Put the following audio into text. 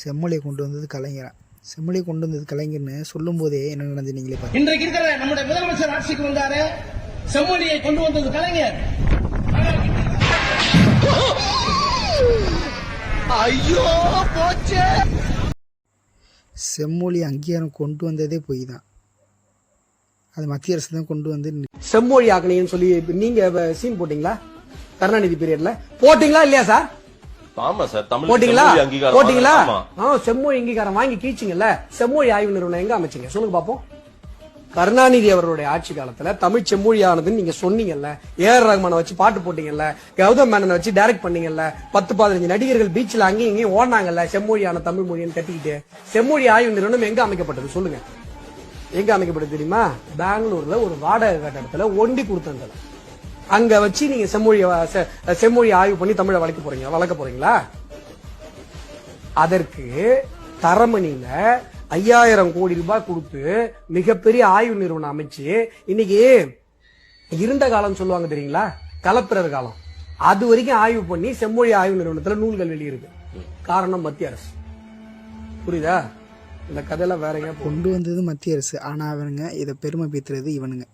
செம்மொழியை கொண்டு வந்தது கலைஞரா. செம்மொழியை கொண்டு வந்தது கலைஞர்னு சொல்லும்போதே என்ன நடந்து நீங்களே பாருங்க. இன்றைக்கு இருக்கிற நம்முடைய முதலமைச்சர் ஆட்சிக்கு வந்தாரு. செம்மொழியை கொண்டு வந்தது கலைஞர். செம்மொழி அங்கீகாரம் கொண்டு வந்ததே பொய் தான் அது மத்திய அரசு தான் கொண்டு வந்து செம்மொழி ஆக்கணின்னு சொல்லி இப்ப நீங்க சீன் போட்டீங்களா? கருணாநிதி பீரியட்ல போட்டீங்களா இல்லையா சார் ஆமா சார் தமிழ் போட்டீங்களா? போட்டீங்களா? செம்மொழி அங்கீகாரம் வாங்கி கீச்சிங்கல்ல? செம்மொழி ஆய்வு நிறுவனம் எங்க அமைச்சீங்க? சொல்லுங்க பாப்போம். கருணாநிதி அவர்களுடைய ஆட்சி காலத்துல தமிழ் செம்மொழியானதுன்னு நீங்க சொன்னீங்கல்ல. ஏஆர் ரஹ்மானை வச்சு பாட்டு போட்டீங்கல்ல. கௌதம் மேனனை வச்சு டைரக்ட் பண்ணீங்கல்ல. பத்து பதினஞ்சு நடிகர்கள் பீச்ல அங்கேயும் இங்கேயும் ஓடினாங்கல்ல செம்மொழியான தமிழ் மொழின்னு கட்டிக்கிட்டு செம்மொழி ஆய்வு நிறுவனம் எங்க அமைக்கப்பட்டது சொல்லுங்க. எங்க அமைக்கப்பட்டது தெரியுமா? பெங்களூர்ல ஒரு வாடகை கட்டடத்துல ஒண்டி கொடுத்ததுல அங்க வச்சு நீங்க செம்மொழி செம்மொழி ஆய்வு பண்ணி தமிழை வளர்க்க போறீங்க வளர்க்க போறீங்களா? அதற்கு தரமணியில ஐயாயிரம் கோடி ரூபாய் கொடுத்து மிகப்பெரிய ஆய்வு நிறுவனம் அமைச்சு இன்னைக்கு இருண்ட காலம் சொல்லுவாங்க தெரியுங்களா? கலப்பிரர் காலம். அது வரைக்கும் ஆய்வு பண்ணி செம்மொழி ஆய்வு நிறுவனத்துல நூல்கள் வெளியிருக்கு. காரணம் மத்திய அரசு. புரியுதா? இந்த கதையெல்லாம் வேற எங்க கொண்டு வந்தது மத்திய அரசு. ஆனால் அவனுங்க இதை பெருமை பேத்துறது இவனுங்க.